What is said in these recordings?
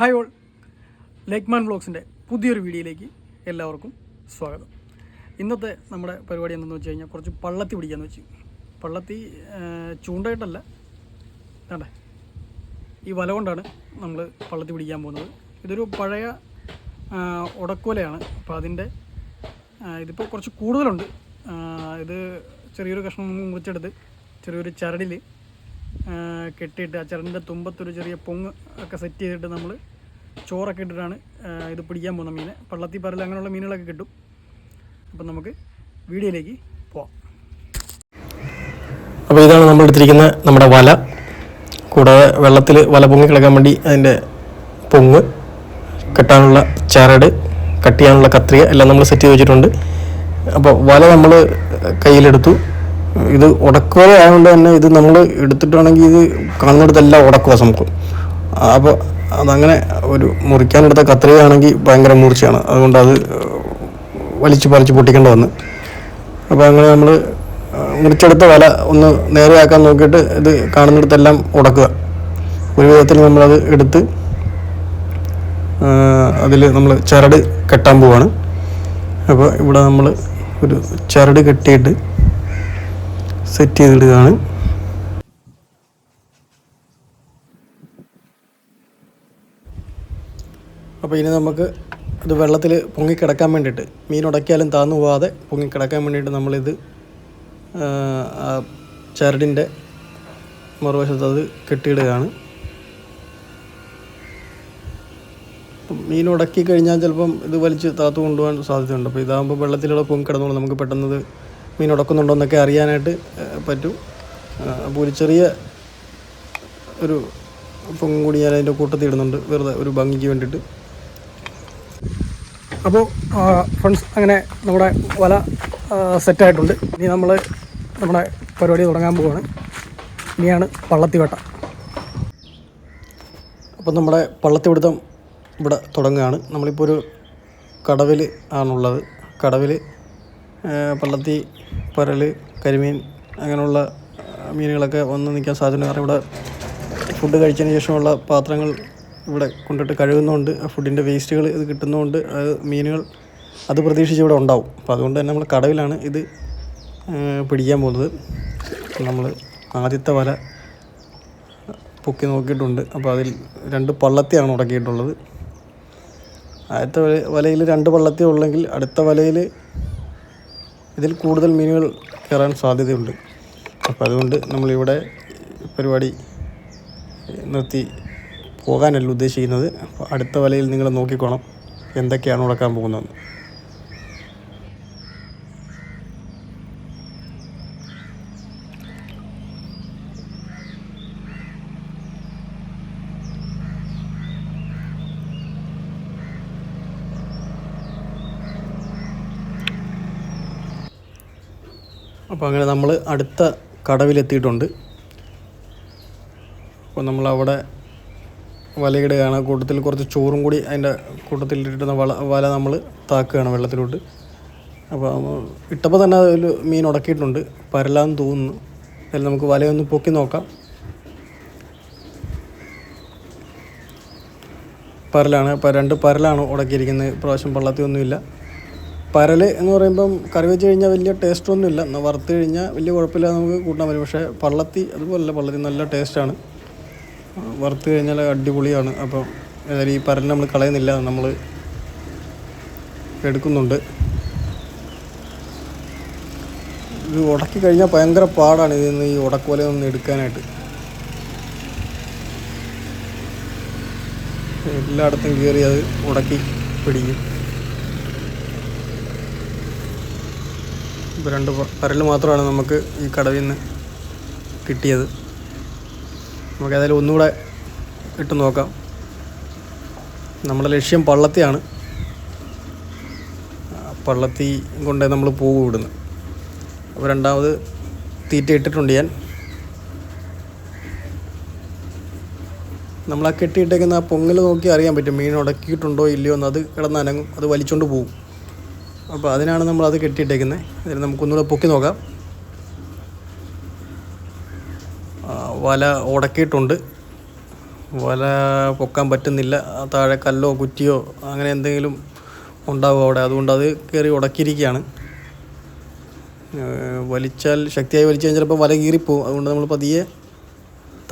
Hi all. ലേക്ക്മാൻ വ്ളോഗ്സിന്റെ പുതിയൊരു വീഡിയോയിലേക്ക് എല്ലാവർക്കും സ്വാഗതം. ഇന്നത്തെ നമ്മുടെ പരിപാടി എന്തെന്ന് വെച്ച് കഴിഞ്ഞാൽ കുറച്ച് പള്ളത്തി പിടിക്കാന്ന് വെച്ച്. പള്ളത്തി ചൂണ്ടയിട്ടല്ല. വേണ്ടേ ഈ വല കൊണ്ടാണ് നമ്മൾ പള്ളത്തി പിടിക്കാൻ പോകുന്നത്. ഇതൊരു പഴയ ഉടക്കോലയാണ്. അപ്പോൾ അതിന്റെ ഇതിപ്പോൾ കുറച്ച് കൂടുതലുണ്ട്. ഇത് ചെറിയൊരു കഷ്ണം മുറിച്ചെടുത്ത് ചെറിയൊരു ചരടിൽ കെട്ടിയിട്ട് ആ ചിരണ്ടിന്റെ തുമ്പത്തൊരു ചെറിയ പൊങ്ങ് ഒക്കെ സെറ്റ് ചെയ്തിട്ട് നമ്മൾ ചോറൊക്കെ ഇട്ടിട്ടാണ് ഇത് പിടിക്കാൻ പോകുന്ന മീനെ. പള്ളത്തി പരൽ അങ്ങനെയുള്ള മീനുകളൊക്കെ കിട്ടും. അപ്പം നമുക്ക് വീഡിയോയിലേക്ക് പോവാം. അപ്പോൾ ഇതാണ് നമ്മൾ എടുത്തിരിക്കുന്ന നമ്മുടെ വല. കൂടാതെ വെള്ളത്തിൽ വല പൊങ്ങി കിടക്കാൻ വേണ്ടി അതിന്റെ പൊങ്ങ് കെട്ടാനുള്ള ചരട് കട്ട് ചെയ്യാനുള്ള കത്രിക എല്ലാം നമ്മൾ സെറ്റ് ചെയ്ത് വെച്ചിട്ടുണ്ട്. അപ്പോൾ വല നമ്മൾ കയ്യിലെടുത്തു. ഇത് ഉടക്കുവല ആയതുകൊണ്ട് തന്നെ ഇത് നമ്മൾ എടുത്തിട്ടാണെങ്കിൽ ഇത് കാണുന്നിടത്തെല്ലാം ഉടക്കുക നമുക്ക്. അപ്പോൾ അതങ്ങനെ ഒരു മുറിക്കാനെടുത്ത കത്രികയാണെങ്കിൽ ഭയങ്കര മൂർച്ചയാണ്. അതുകൊണ്ട് അത് വലിച്ചു പറിച്ച് പൊട്ടിക്കേണ്ടി വന്ന്. അപ്പോൾ അങ്ങനെ നമ്മൾ മുറിച്ചെടുത്ത വല ഒന്ന് നേരെയാക്കാൻ നോക്കിയിട്ട് ഇത് കാണുന്നിടത്തെല്ലാം ഉടക്കുക. ഒരു വിധത്തിൽ നമ്മളത് എടുത്ത് അതിൽ നമ്മൾ ചരട് കെട്ടാൻ പോവാണ്. അപ്പോൾ ഇവിടെ നമ്മൾ ഒരു ചരട് കെട്ടിയിട്ട് സെറ്റ് ചെയ്തിടുകയാണ്. അപ്പോൾ ഇനി നമുക്ക് ഇത് വെള്ളത്തിൽ പൊങ്ങിക്കിടക്കാൻ വേണ്ടിയിട്ട് മീൻ ഉടക്കിയാലും താന്നു പോവാതെ പൊങ്ങിക്കിടക്കാൻ വേണ്ടിയിട്ട് നമ്മളിത് ചരടിന്റെ മറുവശത്ത് അത് കെട്ടിയിടുകയാണ്. മീൻ ഉടക്കി കഴിഞ്ഞാൽ ചിലപ്പം ഇത് വലിച്ച് താത്തു കൊണ്ടുപോകാൻ സാധ്യതയുണ്ട്. അപ്പോൾ ഇതാകുമ്പോൾ വെള്ളത്തിലൂടെ പൊങ്ങി കിടന്നോളൂ നമുക്ക് പെട്ടെന്ന് മീൻ ഉടക്കുന്നുണ്ടോ എന്നൊക്കെ അറിയാനായിട്ട് പറ്റും. അപ്പോൾ ഒരു ചെറിയ ഒരു പൊങ്ങും കൂടി ഞാൻ അതിന്റെ കൂട്ടത്തിൽ ഇടുന്നുണ്ട്. വെറുതെ ഒരു ഭംഗിക്ക് വേണ്ടിയിട്ട്. അപ്പോൾ ഫ്രണ്ട്സ് അങ്ങനെ നമ്മുടെ വല സെറ്റായിട്ടുണ്ട്. ഇനി നമ്മൾ നമ്മുടെ പരിപാടി തുടങ്ങാൻ പോവുകയാണ് ഇനിയാണ് പള്ളത്തി വേട്ട അപ്പം നമ്മുടെ പള്ളത്തിപിടുത്തം ഇവിടെ തുടങ്ങുകയാണ്. നമ്മളിപ്പോൾ ഒരു കടവിൽ ആണുള്ളത്. കടവിൽ പള്ളത്തി പരൽ കരിമീൻ അങ്ങനെയുള്ള മീനുകളൊക്കെ വന്ന് നിൽക്കാൻ സാധ്യത കാരണം ഇവിടെ ഫുഡ് കഴിച്ചതിന് ശേഷമുള്ള പാത്രങ്ങൾ ഇവിടെ കൊണ്ടിട്ട് കഴുകുന്നതുകൊണ്ട് ഫുഡിന്റെ വേസ്റ്റുകൾ ഇത് കിട്ടുന്നതുകൊണ്ട് അത് മീനുകൾ അത് പ്രതീക്ഷിച്ച് ഇവിടെ ഉണ്ടാവും. അപ്പോൾ അതുകൊണ്ട് തന്നെ നമ്മൾ കടവിലാണ് ഇത് പിടിക്കാൻ പോകുന്നത്. നമ്മൾ ആദ്യത്തെ വല പൊക്കി നോക്കിയിട്ടുണ്ട്. അപ്പോൾ അതിൽ രണ്ട് പള്ളത്തിയാണ് ഉടക്കിയിട്ടുള്ളത്. ആദ്യത്തെ വല വലയിൽ രണ്ട് പള്ളത്തി ഉള്ളെങ്കിൽ അടുത്ത വലയിൽ ഇതിൽ കൂടുതൽ മീനുകൾ കയറാൻ സാധ്യതയുണ്ട്. അപ്പോൾ അതുകൊണ്ട് നമ്മളിവിടെ പരിപാടി നിർത്തി പോകാനല്ല ഉദ്ദേശിക്കുന്നത്. അടുത്ത വലയിൽ നിങ്ങൾ നോക്കിക്കോണം. എന്തൊക്കെയാണ് ഉടക്കാൻ പോകുന്നത് അപ്പോൾ അങ്ങനെ നമ്മൾ അടുത്ത കടവിലെത്തിയിട്ടുണ്ട്. അപ്പോൾ നമ്മൾ അവിടെ വലയിടുകയാണ് കൂട്ടത്തിൽ കുറച്ച് ചോറും കൂടി അതിന്റെ കൂട്ടത്തിൽ ഇട്ടിരുന്ന വള വല നമ്മൾ താക്കുകയാണ് വെള്ളത്തിലോട്ട്. അപ്പോൾ ഇട്ടപ്പോൾ തന്നെ അതിൽ മീൻ ഉടക്കിയിട്ടുണ്ട്. പരലാന്ന് തോന്നുന്നു. അതിൽ നമുക്ക് വലയൊന്ന് പൊക്കി നോക്കാം. പരലാണ്. രണ്ട് പരലാണ് ഉടക്കിയിരിക്കുന്നത്. പ്രാവശ്യം പള്ളത്തിയൊന്നുമില്ല. പരൽ എന്ന് പറയുമ്പം കറി വെച്ച് കഴിഞ്ഞാൽ വലിയ ടേസ്റ്റ് ഒന്നുമില്ല. എന്നാൽ വറുത്ത് കഴിഞ്ഞാൽ വലിയ കുഴപ്പമില്ല നമുക്ക് കൂട്ടാൻ പറ്റും. പക്ഷേ പള്ളത്തി അതുപോലല്ല പള്ളത്തി നല്ല ടേസ്റ്റാണ് വറുത്ത് കഴിഞ്ഞാൽ അടിപൊളിയാണ്. അപ്പം ഏതായാലും ഈ പരൽ നമ്മൾ കളയുന്നില്ല നമ്മൾ എടുക്കുന്നുണ്ട്. ഇത് ഉടക്കി കഴിഞ്ഞാൽ ഭയങ്കര പാടാണ് ഇതിൽ നിന്ന് ഈ ഉടക്കോല ഒന്ന് എടുക്കാനായിട്ട്. എല്ലായിടത്തും കയറി അത് ഉടക്കി പിടിക്കും. ഇപ്പോൾ രണ്ട് പരൽ മാത്രമാണ് നമുക്ക് ഈ കടവിൽ നിന്ന് കിട്ടിയത്. നമുക്ക് ഏതായാലും ഒന്നുകൂടെ ഇട്ട് നോക്കാം. നമ്മുടെ ലക്ഷ്യം പള്ളത്തിയാണ്. പള്ളത്തി കൊണ്ടേ നമ്മൾ പോകും ഇവിടുന്ന്. അപ്പോൾ രണ്ടാമത് തീറ്റ ഇട്ടിട്ടുണ്ട് ഞാൻ. നമ്മൾ ആ കെട്ടിയിട്ടേക്കുന്ന ആ പൊങ്ങൽ നോക്കി അറിയാൻ പറ്റും. മീൻ ഉടക്കിയിട്ടുണ്ടോ ഇല്ലയോ എന്ന് അത് കിടന്ന് അനങ്ങും. അത് വലിച്ചുകൊണ്ട് പോകും. അപ്പോൾ അതിനാണ് നമ്മൾ അത് കെട്ടിയിട്ടേക്കുന്നത്. ഇതിൽ നമുക്കൊന്നുകൂടെ പൊക്കി നോക്കാം. വല ഉടക്കിയിട്ടുണ്ട്. വല പൊക്കാൻ പറ്റുന്നില്ല. താഴെ കല്ലോ കുറ്റിയോ അങ്ങനെ എന്തെങ്കിലും ഉണ്ടാവും അവിടെ. അതുകൊണ്ട് അത് കയറി ഉടക്കിയിരിക്കുകയാണ്. വലിച്ചാൽ ശക്തിയായി വലിച്ചു കഴിഞ്ഞാൽ ചിലപ്പോൾ വല കീറിപ്പോവും. അതുകൊണ്ട് നമ്മൾ പതിയെ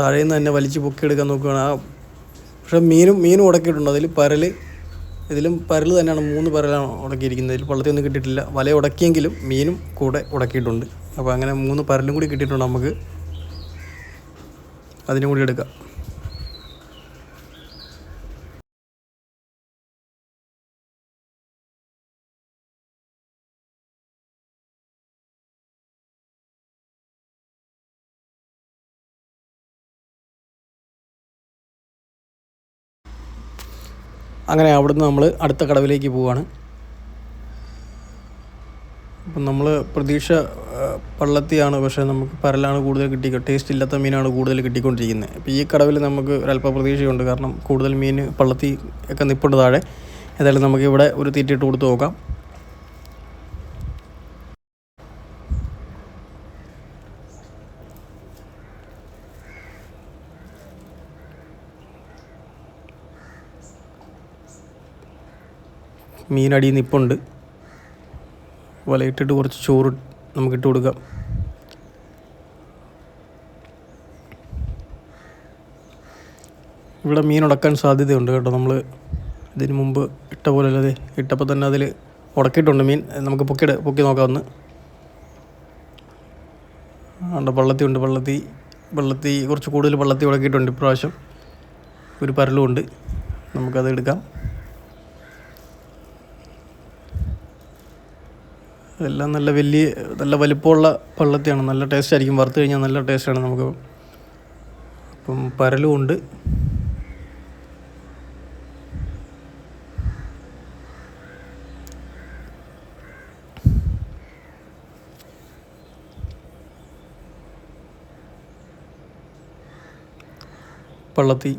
താഴേന്ന് തന്നെ വലിച്ച് പൊക്കിയെടുക്കാൻ നോക്കുകയാണ്. ആ പക്ഷേ മീനും മീനും ഉടക്കിയിട്ടുണ്ട്. അതിൽ പരൽ ഇതിലും പരൽ തന്നെയാണ് മൂന്ന് പരലാണ് ഉടക്കിയിരിക്കുന്നത് ഇതിൽ പള്ളത്തിയൊന്നും കിട്ടിയിട്ടില്ല. വല ഉടക്കിയെങ്കിലും മീനും കൂടെ ഉടക്കിയിട്ടുണ്ട്. അപ്പോൾ അങ്ങനെ മൂന്ന് പരലും കൂടി കിട്ടിയിട്ടുണ്ട് നമുക്ക്. അതിനും കൂടി എടുക്കാം. അങ്ങനെ അവിടുന്ന് നമ്മൾ അടുത്ത കടവിലേക്ക് പോവുകയാണ് അപ്പം നമ്മൾ പ്രതീക്ഷ പള്ളത്തിയാണ്. പക്ഷേ നമുക്ക് പരലാണ് കൂടുതൽ കിട്ടി ടേസ്റ്റ് ഇല്ലാത്ത മീനാണ് കൂടുതൽ കിട്ടിക്കൊണ്ടിരിക്കുന്നത്. അപ്പോൾ ഈ കടവിൽ നമുക്ക് ഒരല്പ പ്രതീക്ഷയുണ്ട്. കാരണം കൂടുതൽ മീൻ പള്ളത്തി ഒക്കെ നിപ്പുണ്ട് താഴെ. ഏതായാലും നമുക്ക് ഇവിടെ ഒരു തീറ്റിട്ട് കൊടുത്ത് നോക്കാം. മീനടിയിൽ നിപ്പുണ്ട്. വലയിട്ടിട്ട് കുറച്ച് ചോറ് നമുക്കിട്ട് കൊടുക്കാം. ഇവിടെ മീൻ ഉടക്കാൻ സാധ്യതയുണ്ട് കേട്ടോ. നമ്മൾ ഇതിന് മുമ്പ് ഇട്ട പോലെ അല്ലാതെ ഇട്ടപ്പോൾ തന്നെ അതിൽ ഉടക്കിയിട്ടുണ്ട് മീൻ. നമുക്ക് പൊക്കിട പൊക്കി നോക്കാമെന്ന് ഉണ്ട് പള്ളത്തി ഉണ്ട് പള്ളത്തി. പള്ളത്തി കുറച്ച് കൂടുതൽ പള്ളത്തി ഉടക്കിയിട്ടുണ്ട് ഇപ്രാവശ്യം. ഒരു പരലുമുണ്ട്. നമുക്കത് എടുക്കാം. എല്ലാം നല്ല വലിയ നല്ല വലിപ്പമുള്ള പള്ളത്തിയാണ്. നല്ല ടേസ്റ്റ് ആയിരിക്കും. വറുത്ത് കഴിഞ്ഞാൽ നല്ല ടേസ്റ്റാണ് നമുക്ക്. അപ്പം പരലും ഉണ്ട്. പള്ളത്തി.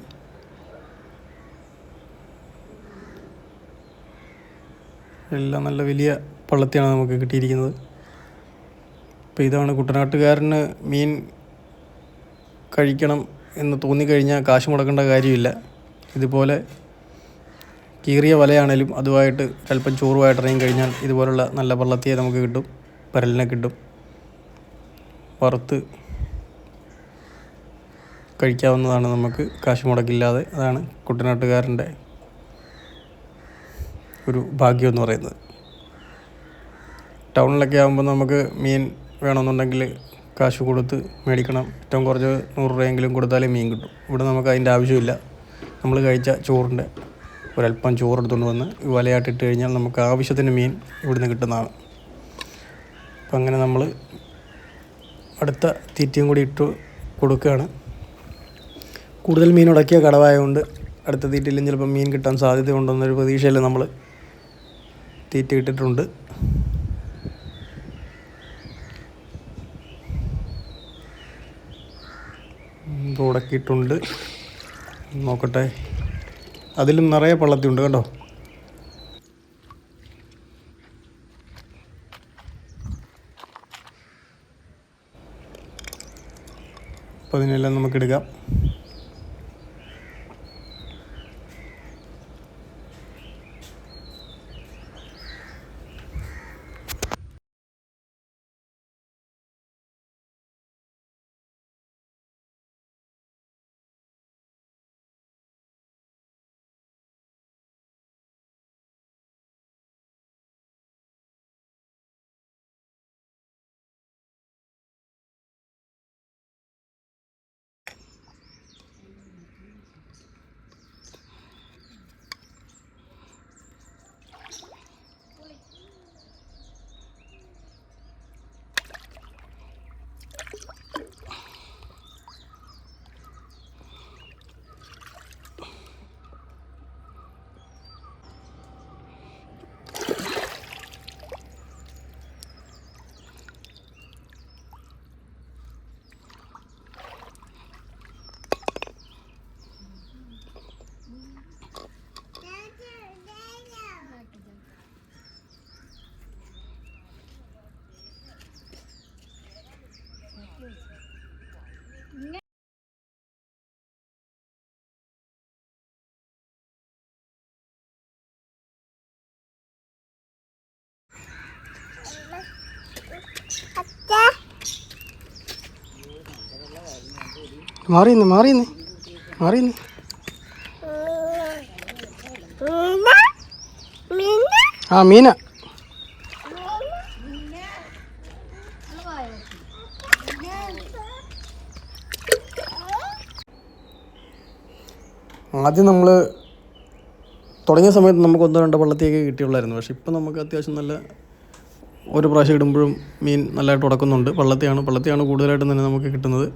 എല്ലാം നല്ല വലിയ പള്ളത്തിയാണ് നമുക്ക് കിട്ടിയിരിക്കുന്നത്. അപ്പോൾ ഇതാണ് കുട്ടനാട്ടുകാരന് മീൻ കഴിക്കണം എന്ന് തോന്നിക്കഴിഞ്ഞാൽ കാശ് മുടക്കേണ്ട കാര്യമില്ല. ഇതുപോലെ കീറിയ വലയാണേലും അതുമായിട്ട് അല്പം ചോറുമായിട്ട് ഇറങ്ങി കഴിഞ്ഞാൽ ഇതുപോലുള്ള നല്ല പള്ളത്തിയെ നമുക്ക് കിട്ടും. പരലിനെ കിട്ടും. വറുത്ത് കഴിക്കാവുന്നതാണ് നമുക്ക് കാശ് മുടക്കില്ലാതെ. അതാണ് കുട്ടനാട്ടുകാരന്റെ ഒരു ഭാഗ്യം എന്ന് പറയുന്നത്. ടൗണിലൊക്കെ ആകുമ്പോൾ നമുക്ക് മീൻ വേണമെന്നുണ്ടെങ്കിൽ കാശ് കൊടുത്ത് മേടിക്കണം. ഏറ്റവും കുറച്ച് നൂറ് രൂപയെങ്കിലും കൊടുത്താലേ മീൻ കിട്ടും. ഇവിടെ നമുക്ക് അതിന്റെ ആവശ്യമില്ല. നമ്മൾ കഴിച്ച ചോറിന്റെ ഒരല്പം ചോറെടുത്തുകൊണ്ട് വന്ന് വലയാട്ടിട്ട് കഴിഞ്ഞാൽ നമുക്ക് ആവശ്യത്തിന് മീൻ ഇവിടുന്ന് കിട്ടുന്നതാണ്. അപ്പം അങ്ങനെ നമ്മൾ അടുത്ത തീറ്റയും കൂടി ഇട്ട് കൊടുക്കുകയാണ്. കൂടുതൽ മീൻ ഉടക്കിയ കടവായതുകൊണ്ട് അടുത്ത തീറ്റയിലും ചിലപ്പോൾ മീൻ കിട്ടാൻ സാധ്യതയുണ്ടെന്നൊരു പ്രതീക്ഷയിൽ നമ്മൾ തീറ്റ ഇട്ടിട്ടുണ്ട്. തുടക്കിയിട്ടുണ്ട് നോക്കട്ടെ. അതിലും നിറയെ പള്ളത്തിയുണ്ട് കേട്ടോ അപ്പം അതിനെല്ലാം നമുക്കെടുക്കാം മാറിയെന്ന് മാറിയെന്ന് മാറിയെന്ന്. ആ മീന. ആദ്യം നമ്മൾ തുടങ്ങിയ സമയത്ത് നമുക്ക് ഒന്നോ രണ്ടോ വെള്ളത്തേക്ക് കിട്ടിയുള്ളായിരുന്നു. പക്ഷെ ഇപ്പം നമുക്ക് അത്യാവശ്യം നല്ല ഒരു പ്രാവശ്യം ഇടുമ്പോഴും മീൻ നല്ലതായിട്ട് ഉടക്കുന്നുണ്ട്. പള്ളത്തിയാണ് പള്ളത്തിയാണ് കൂടുതലായിട്ടും തന്നെ നമുക്ക് കിട്ടുന്നത്.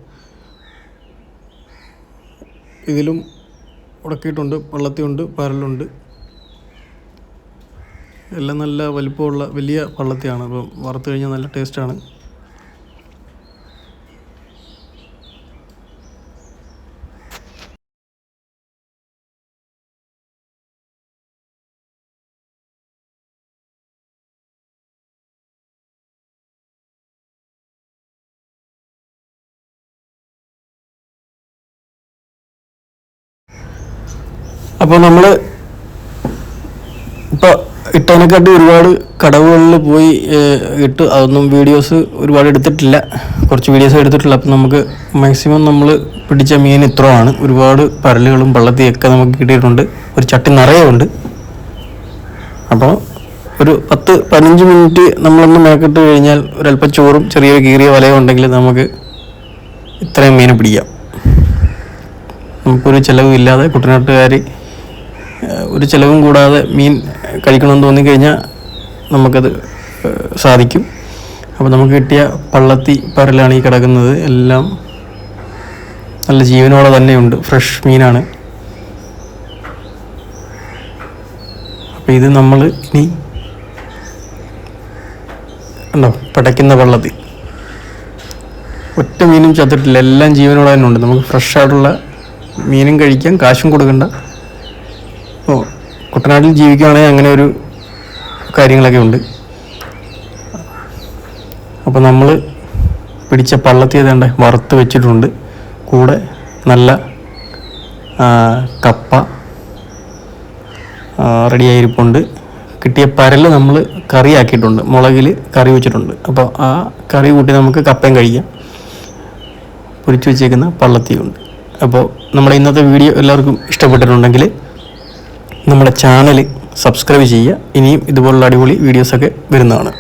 ഇതിലും ഉടക്കിയിട്ടുണ്ട് പള്ളത്തിയുണ്ട് പരലുണ്ട്. എല്ലാം നല്ല വലിപ്പമുള്ള വലിയ പള്ളത്തിയാണ്. അപ്പം വറുത്ത് കഴിഞ്ഞാൽ നല്ല ടേസ്റ്റാണ് അപ്പോൾ നമ്മൾ ഇപ്പോൾ ഇട്ടതിനെക്കാട്ടി ഒരുപാട് കടവുകളിൽ പോയി ഇട്ട് അതൊന്നും വീഡിയോസ് ഒരുപാട് എടുത്തിട്ടില്ല. കുറച്ച് വീഡിയോസ് എടുത്തിട്ടില്ല അപ്പം നമുക്ക് മാക്സിമം നമ്മൾ പിടിച്ച മീൻ ഇത്രയാണ്. ഒരുപാട് പരലുകളും പള്ളത്തിയൊക്കെ നമുക്ക് കിട്ടിയിട്ടുണ്ട്. ഒരു ചട്ടി നിറയെ ഉണ്ട് അപ്പോൾ ഒരു പത്ത് പതിനഞ്ച് മിനിറ്റ് നമ്മളൊന്ന് മേക്കിട്ട് കഴിഞ്ഞാൽ ഒരല്പം ചോറും ചെറിയ കീറിയ വലയും ഉണ്ടെങ്കിൽ നമുക്ക് ഇത്രയും മീൻ പിടിക്കാം. നമുക്കൊരു ചിലവും ഇല്ലാതെ കുട്ടനാട്ടുകാർ ഏഹ്, ഒരു ചിലവും കൂടാതെ മീൻ കഴിക്കണമെന്ന് തോന്നിക്കഴിഞ്ഞാൽ നമുക്കത് സാധിക്കും. അപ്പോൾ നമുക്ക് കിട്ടിയ പള്ളത്തി പരലാണ് ഈ കിടക്കുന്നത്. എല്ലാം നല്ല ജീവനോടെ തന്നെയുണ്ട്. ഫ്രഷ് മീനാണ്. അപ്പോൾ ഇത് നമ്മൾ ഇനി ഉണ്ടോ പടയ്ക്കുന്ന പള്ളത്തി. ഒറ്റ മീനും ചത്തിട്ടില്ല. എല്ലാം ജീവനോടെ തന്നെ ഉണ്ട്. നമുക്ക് ഫ്രഷ് ആയിട്ടുള്ള മീനും കഴിക്കാം. കാശും കൊടുക്കണ്ട. കുട്ടനാട്ടിൽ ജീവിക്കുകയാണെങ്കിൽ അങ്ങനെ ഒരു കാര്യങ്ങളൊക്കെ ഉണ്ട്. അപ്പോൾ നമ്മൾ പിടിച്ച പള്ളത്തി ഏതാണ്ട് വറുത്ത് വെച്ചിട്ടുണ്ട്. കൂടെ നല്ല കപ്പ റെഡിയായിരിപ്പുണ്ട് കിട്ടിയ പരൽ നമ്മൾ കറിയാക്കിയിട്ടുണ്ട്. മുളകിൽ കറി വെച്ചിട്ടുണ്ട്. അപ്പോൾ ആ കറി കൂട്ടി നമുക്ക് കപ്പയും കഴിക്കാം. പൊരിച്ചു വെച്ചേക്കുന്ന പള്ളത്തിയുണ്ട്. അപ്പോൾ നമ്മുടെ ഇന്നത്തെ വീഡിയോ എല്ലാവർക്കും ഇഷ്ടപ്പെട്ടിട്ടുണ്ടെങ്കിൽ നമ്മുടെ ചാനൽ സബ്സ്ക്രൈബ് ചെയ്യുക. ഇനിയും ഇതുപോലുള്ള അടിപൊളി വീഡിയോസൊക്കെ വരുന്നതാണ്.